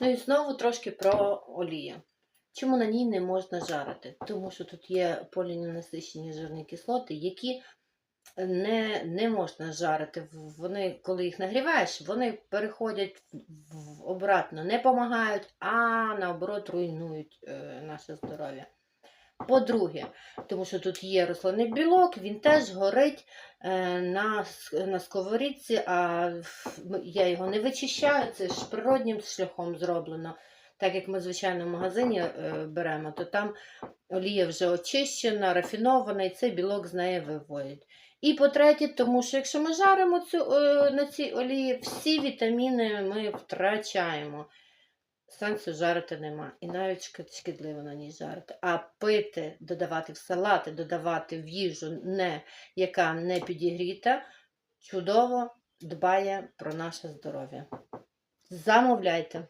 Ну і знову трошки про олію. Чому на ній не можна жарити? Тому що тут є поліненасичені жирні кислоти, які не, не можна жарити. Вони, коли їх нагріваєш, вони переходять обратно, не допомагають, а наоборот руйнують е, наше здоров'я. По-друге, тому що тут є рослинний білок, він теж горить е, на, на сковорідці, а я його не вичищаю, це ж природнім шляхом зроблено. Так як ми, звичайно, в магазині е, беремо, то там олія вже очищена, рафінована, і цей білок з неї виводять. І по-третє, тому що якщо ми жаримо цю, е, на цій олії, всі вітаміни ми втрачаємо. Сенсу жарити нема. І навіть шкідливо на ній жарити. А пити, додавати в салати, додавати в їжу, не, яка не підігріта, чудово дбає про наше здоров'я. Замовляйте.